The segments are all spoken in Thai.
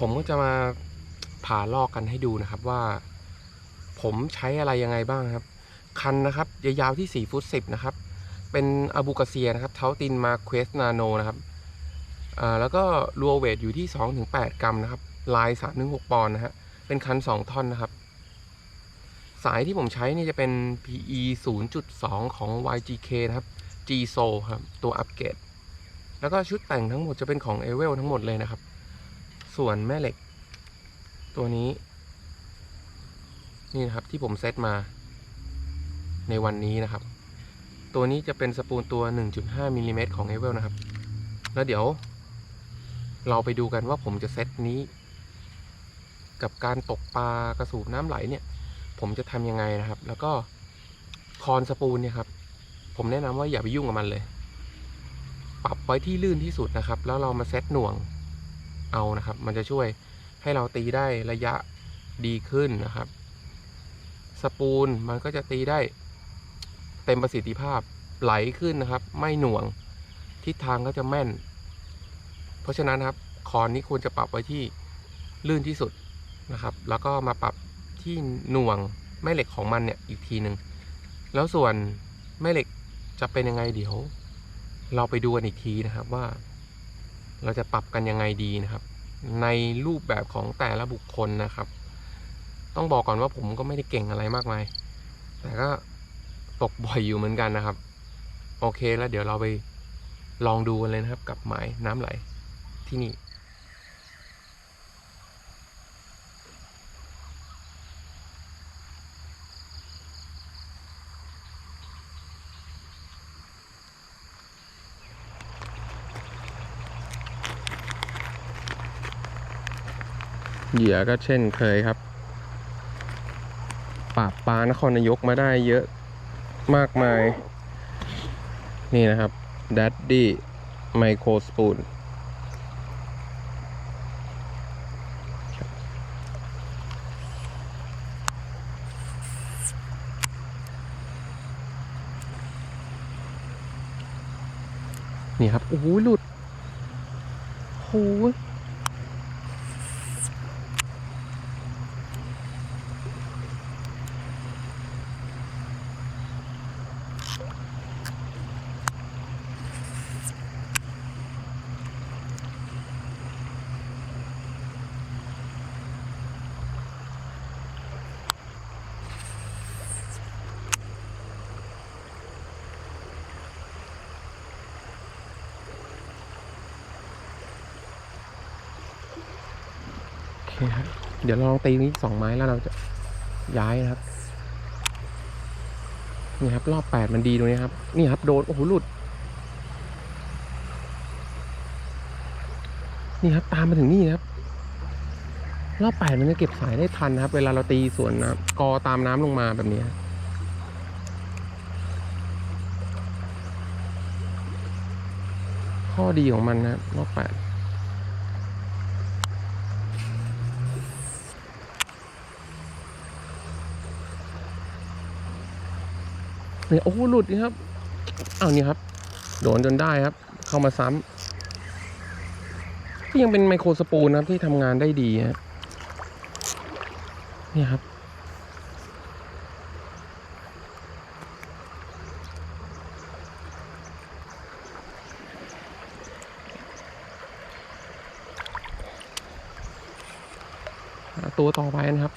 ผมก็จะมาผ่าลอกกันให้ดูนะครับว่า ผมใช้อะไรยังไงบ้างครับ คันนะครับ ยาวๆที่4ฟุต10 นะครับ เป็นอาบูกาเซียนะครับ เทาตินมาเควสนาโนนะครับแล้วก็รัวเวทอยู่ที่ 2-8 กรัมนะครับ ลาย 3-6 ปอนด์นะฮะ เป็นคัน 2 ท่อนนะครับ สายที่ผมใช้นี่จะเป็น PE 0.2 ของ YGK นะครับ GSO ครับ ตัวอัปเกรด แล้วก็ชุดแต่งทั้งหมดจะเป็นของ e v e l ทั้งหมดเลยนะครับ ส่วนแม่เหล็ก ตัวนี้ นี่นะครับที่ผมเซตมา ในวันนี้นะครับ ตัวนี้จะเป็นสปูลตัว 1.5มิลลิเมตรของ e v e l นะครับ แล้วเดี๋ยว เราไปดูกันว่าผมจะเซตนี้ กับการตกปลากระสูบน้ำไหลเนี่ย ผมจะทำยังไงนะครับ แล้วก็คอนสปูลเนี่ยครับ ผมแนะนำว่าอย่าไปยุ่งกับมันเลย ปรับไว้ที่ลื่นที่สุดนะครับ แล้วเรามาเซตหน่วง เอานะครับ มันจะช่วยให้เราตีได้ระยะดีขึ้นนะครับ สปูลมันก็จะตีได้เต็มประสิทธิภาพไหลขึ้นนะครับ ไม่หน่วงทิศทางก็จะแม่น เพราะฉะนั้นครับคอนนี้ควรจะปรับไว้ที่ลื่นที่สุดนะครับ แล้วก็มาปรับที่หน่วงแม่เหล็กของมันเนี่ยอีกทีหนึ่งแล้วส่วนแม่เหล็กจะเป็นยังไงเดี๋ยว เราไปดูกันอีกทีนะครับว่า เราจะปรับกันยังไงดีนะครับ ในรูปแบบของแต่ละบุคคลนะครับ ต้องบอกก่อนว่าผมก็ไม่ได้เก่งอะไรมากมาย แต่ก็ตกบ่อยอยู่เหมือนกันนะครับ โอเคแล้วเดี๋ยวเราไปลองดูกันเลยนะครับ กับหมายน้ำไหลที่นี่ เหยื่อก็เช่นเคยครับปราบปลานครนายกมาได้เยอะมากมาย นี่นะครับดัดดี้ไมโครสปูนนี่ครับโอ้โหหลุดโอ้โเคครับเดี๋ยวลองตีนี้สองไม้แล้วเราจะย้ายนะครับนี่ครับ รอบแปดมันดีตรงนี้ครับ นี่ครับโดนโอ้โหหลุด นี่ครับ ตามมาถึงนี่นะครับ รอบแปดมันจะเก็บสายได้ทันนะครับ เวลาเราตีสวนน้ำกอตามน้ำลงมาแบบนี้ข้อดีของมันนะครับรอบแปด เนี่ยโอ้โหหลุดนี่ครับอ้าวนี่ครับ โดนจนได้ครับ เข้ามาซ้ำก็ยังเป็นไมโครสปูลนะครับที่ทำงานได้ดีฮะเนี่ยครับ ตัวต่อไปนะครับ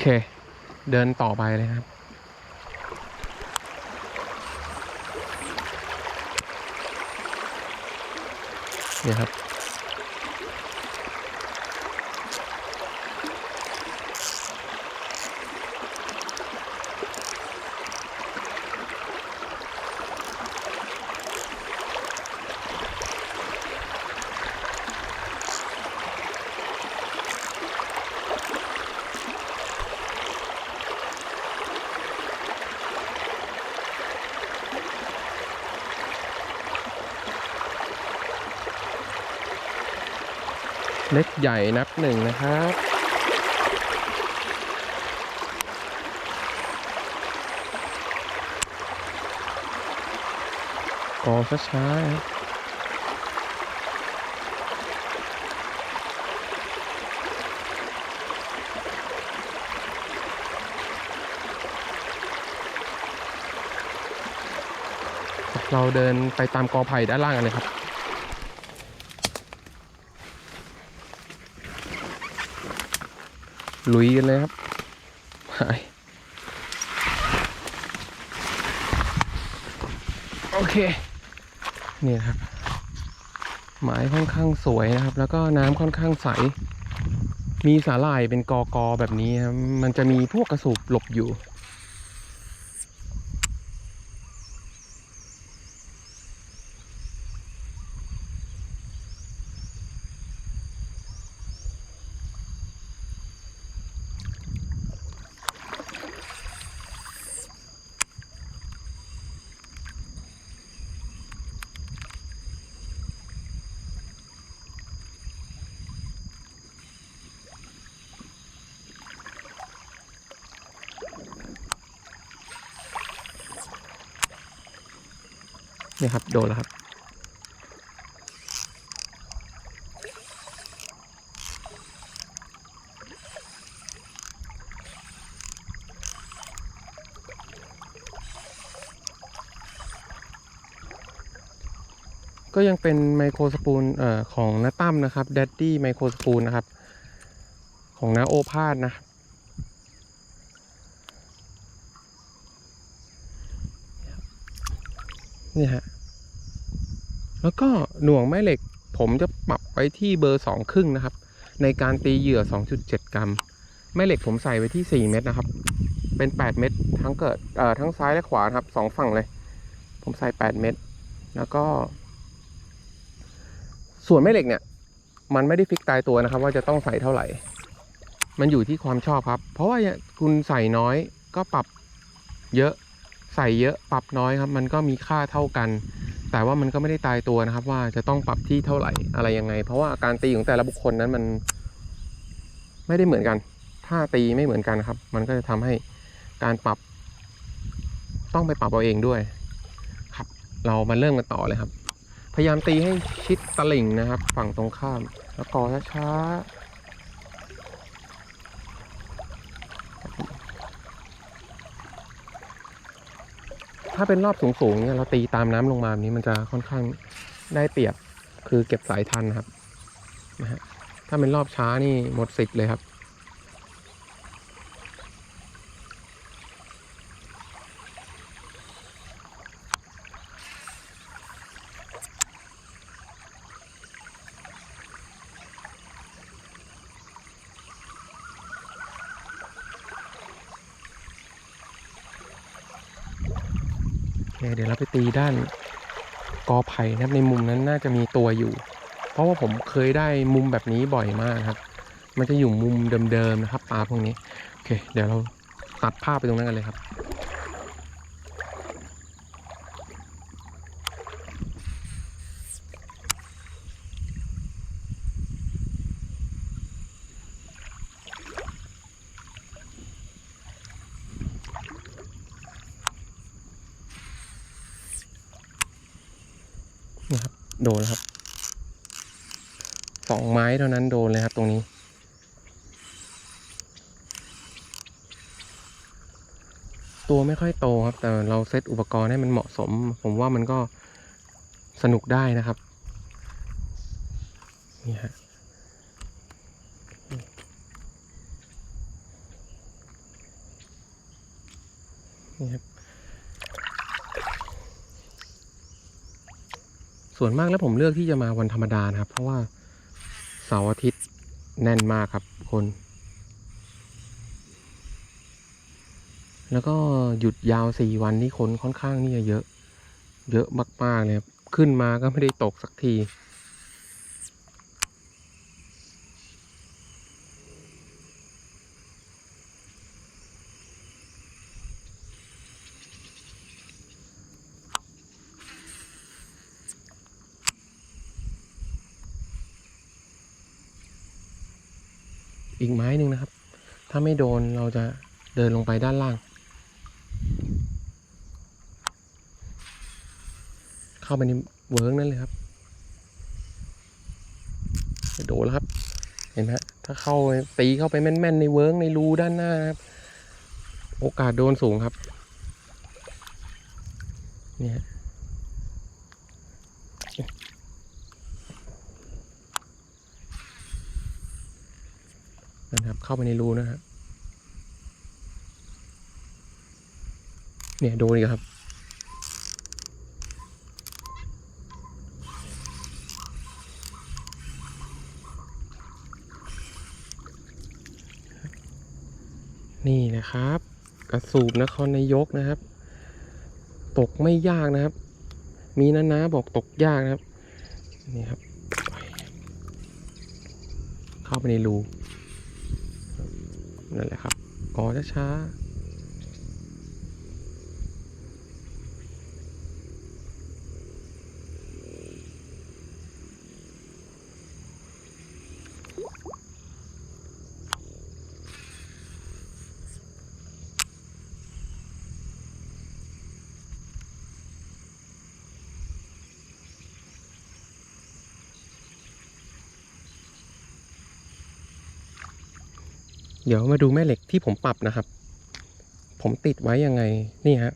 โอเค เดินต่อไปเลยครับ เนี่ยครับ เล็กใหญ่นับหนึ่งนะครับ กอช้าๆครับเราเดินไปตามกอไผ่ด้านล่างกันเลยครับ ลุยกันเลยครับไปโอเค นี่นะครับ หมายค่อนข้างสวยนะครับ แล้วก็น้ำค่อนข้างใส มีสาหร่ายเป็นกอกอแบบนี้ครับ มันจะมีพวกกระสูบหลบอยู่ นี่ยครับ โดนแล้วครับ ก็ยังเป็นไมโครสปูนเอ่อของน้าตั้มนะครับ d ดดดี้ไมโครสปูนนะครับ ของน้าโอภาสนะนี่ฮะ แล้วก็หน่วงแม่เหล็ก ผมจะปรับไปที่เบอร์สองครึ่งนะครับ ในการตีเหยื่อ 2.7 กรัม แม่เหล็กผมใส่ไว้ที่ 4 เม็ดนะครับ เป็น 8 เม็ดทั้งเกิดเอ่อทั้งซ้ายและขวาครับสองฝั่งเลย ผมใส่ 8 เม็ดแล้วก็ ส่วนแม่เหล็กเนี่ย มันไม่ได้ฟิกตายตัวนะครับ ว่าจะต้องใส่เท่าไหร่ มันอยู่ที่ความชอบครับ เพราะว่าคุณใส่น้อยก็ปรับเยอะใส่เยอะปรับน้อยครับ มันก็มีค่าเท่ากัน แต่ว่ามันก็ไม่ได้ตายตัวนะครับ ว่าจะต้องปรับที่เท่าไหร่อะไรยังไง เพราะว่าการตีของแต่ละบุคคลนั้นมัน ไม่ได้เหมือนกัน ถ้าตีไม่เหมือนกันครับ มันก็จะทำให้การปรับ ต้องไปปรับเอาเองด้วย ครับ เรามาเริ่มกันต่อเลยครับ พยายามตีให้ชิดตลิ่งนะครับ ฝั่งตรงข้าม แล้วกอช้าๆ ถ้าเป็นรอบสูงๆเนี่ยเราตีตามน้ำลงมาแบบนี้มันจะค่อนข้างได้เปรียบคือเก็บสายทันครับนะฮะถ้าเป็นรอบช้านี่หมดสิทธิ์เลยครับ เคเดี๋ยวเราไปตีด้านกอไผ่นะครับในมุมนั้นน่าจะมีตัวอยู่ เพราะว่าผมเคยได้มุมแบบนี้บ่อยมากครับ มันจะอยู่มุมเดิมๆนะครับปลาพวกนี้โอเค เดี๋ยวเราตัดภาพไปตรงนั้นกันเลยครับ โดนแล้วครับสองไม้เท่านั้นโดนเลยครับตรงนี้ ตัวไม่ค่อยโตครับ แต่เราเซตอุปกรณ์ให้มันเหมาะสม ผมว่ามันก็สนุกได้นะครับนี่ฮะนี่ครับ ส่วนมากแล้วผมเลือกที่จะมาวันธรรมดานะครับ เพราะว่าเสาร์อาทิตย์แน่นมากครับคน แล้วก็หยุดยาวสี่วันนี่คนค่อนข้างนี่จะเยอะ เยอะมากๆเลยครับขึ้นมาก็ไม่ได้ตกสักที อีกไม้หนึ่งนะครับ ถ้าไม่โดนเราจะเดินลงไปด้านล่าง เข้าไปในเวิร์กนั่นเลยครับโดนแล้วครับ เห็นไหมถ้าเข้าไปตีเข้าไปแม่นๆในเวิร์กในรูด้านหน้านครับ โอกาสโดนสูงครับ เนี่ย นะครับ เข้าไปในรูนะครับ เนี่ยโดนอีกครับ นี่นะครับ กระสูบนครนายกนะครับ ตกไม่ยากนะครับ มีนะนะบอกตกยากนะครับ นี่ครับ เข้าไปในรู นั่นแหละครับ กอช้าๆ เดี๋ยวมาดูแม่เหล็กที่ผมปรับนะครับ ผมติดไว้ยังไงนี่ฮะ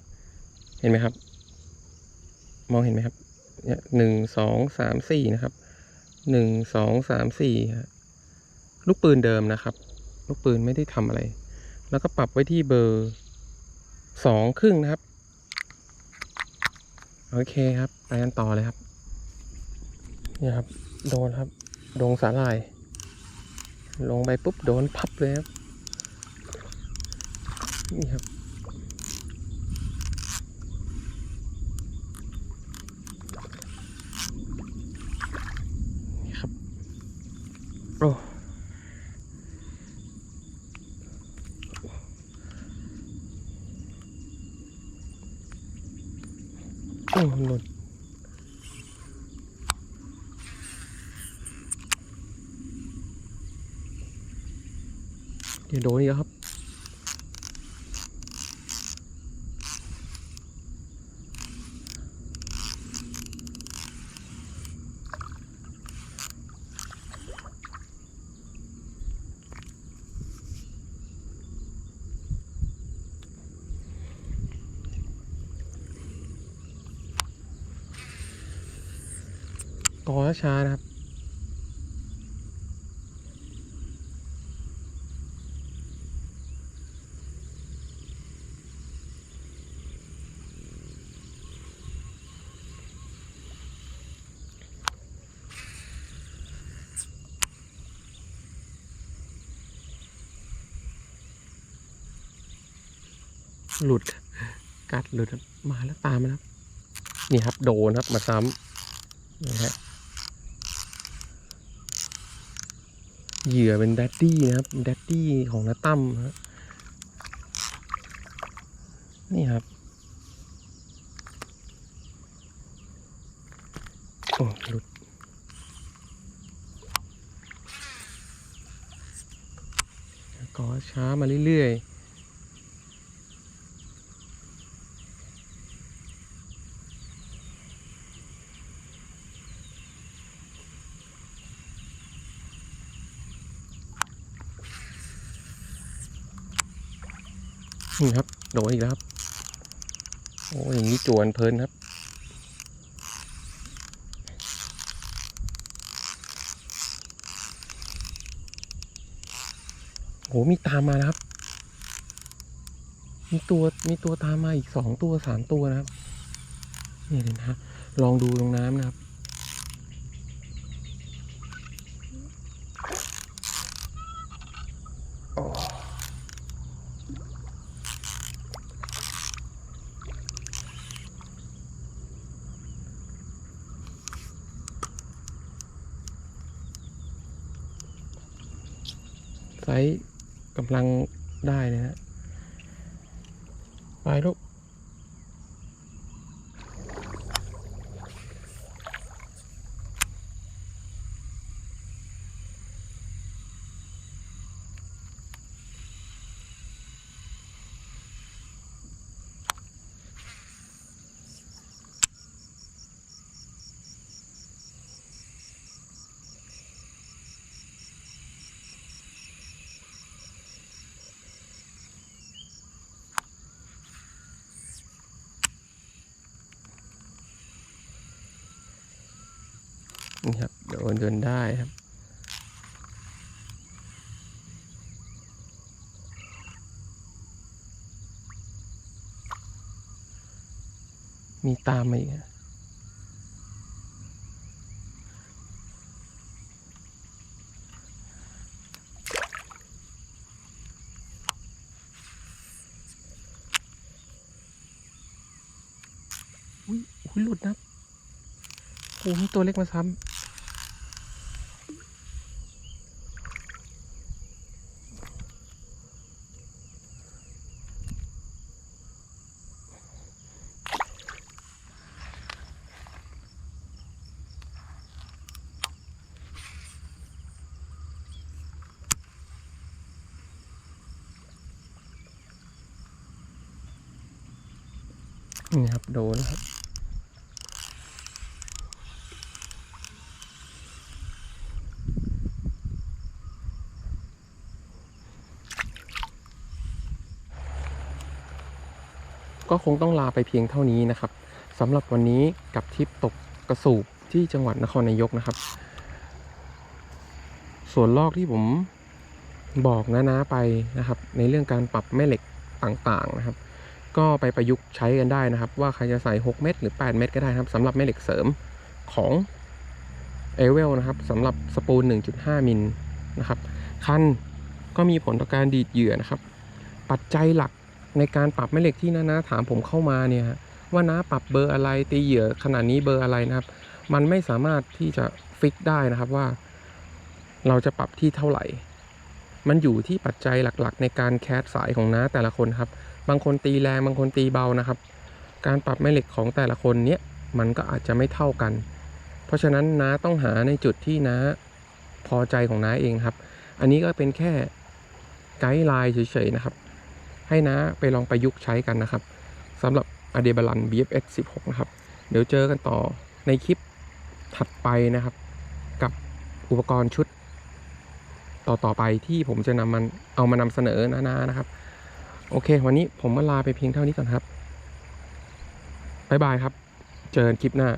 เห็นไหมครับ มองเห็นไหมครับเนี่ยหนึ่งสองสามสี่นะครับหนึ่งสองสามสี่ฮะลูกปืนเดิมนะครับ ลูกปืนไม่ได้ทำอะไร แล้วก็ปรับไว้ที่เบอร์สองครึ่งนะครับ โอเคครับ ไปกันต่อเลยครับเนี่ยครับ โดนครับ โดนสาลาย ลงไปปุ๊บโดนพับเลยครับ นี่ครับ นี่ครับ โอ้โอ้หลุดเดี๋ยวโดนอีกครับ กอช้านะครับ หลุด กัดหลุดมาแล้วตามมาแล้วนี่ครับโดนครับมาซ้ำนะฮะ เหยื่อเป็นแดดดี้นะครับแดดดี้ของน้าตั้มฮะนี่ครับโอ้หลุดก็ช้ามาเรื่อยๆ นี่ครับโดนอีกแล้วครับ โอ้อย่างนี้จวนเพลินครับโหมีตามมานะครับ มีตัวมีตัวตามมาอีกสองตัวสามตัวนะครับ นี่เลยนะลองดูตรงน้ำนะครับ กำลังได้นะฮะ นี่ครับโดนจนได้ครับ มีตามมาอีกอะอุ้ยอุ้ยหลุดนะโอ้มีตัวเล็กมาซ้ำ นี่ครับโดนครับ ก็คงต้องลาไปเพียงเท่านี้นะครับสำหรับวันนี้กับทริปตกกระสูบที่จังหวัดนครนายกนะครับ ส่วนลอกที่ผมบอกนะๆไปนะครับ ในเรื่องการปรับแม่เหล็กต่างๆนะครับ ก็ไปประยุกต์ใช้กันได้นะครับ ว่าใครจะใส่ 6 เม็ดหรือ 8 เม็ดก็ได้ครับสำหรับแม่เหล็กเสริมของเอเวลนะครับสำหรับสปูล 1.5 มิลนะครับคันก็มีผลต่อการดีดเหยื่อนะครับ ปัจจัยหลักในการปรับแม่เหล็กที่น้านาถามผมเข้ามาเนี่ยว่าน้าปรับเบอร์อะไรตีเหยื่อขนาดนี้เบอร์อะไรนะครับ มันไม่สามารถที่จะฟิกได้นะครับว่า เราจะปรับที่เท่าไหร่ มันอยู่ที่ปัจจัยหลักๆ ในการแคสสายของน้าแต่ละคนครับ บางคนตีแรงบางคนตีเบานะครับ การปรับแม่เหล็กของแต่ละคนเนี้ยมันก็อาจจะไม่เท่ากัน เพราะฉะนั้นน้าต้องหาในจุดที่น้าพอใจของน้าเองครับ อันนี้ก็เป็นแค่ไกด์ไลน์เฉยๆนะครับ ให้น้าไปลองประยุกต์ใช้กันนะครับสำหรับ a d e b a l a n BFX 16 นะครับ เดี๋ยวเจอกันต่อในคลิปถัดไปนะครับ กับอุปกรณ์ชุดต่อๆไปที่ผมจะนำมันเอามานำเสนอนาๆนะครับ โอเค วันนี้ผมมาลาไปเพียงเท่านี้ก่อนครับ บ๊ายบายครับ เจอกันคลิปหน้า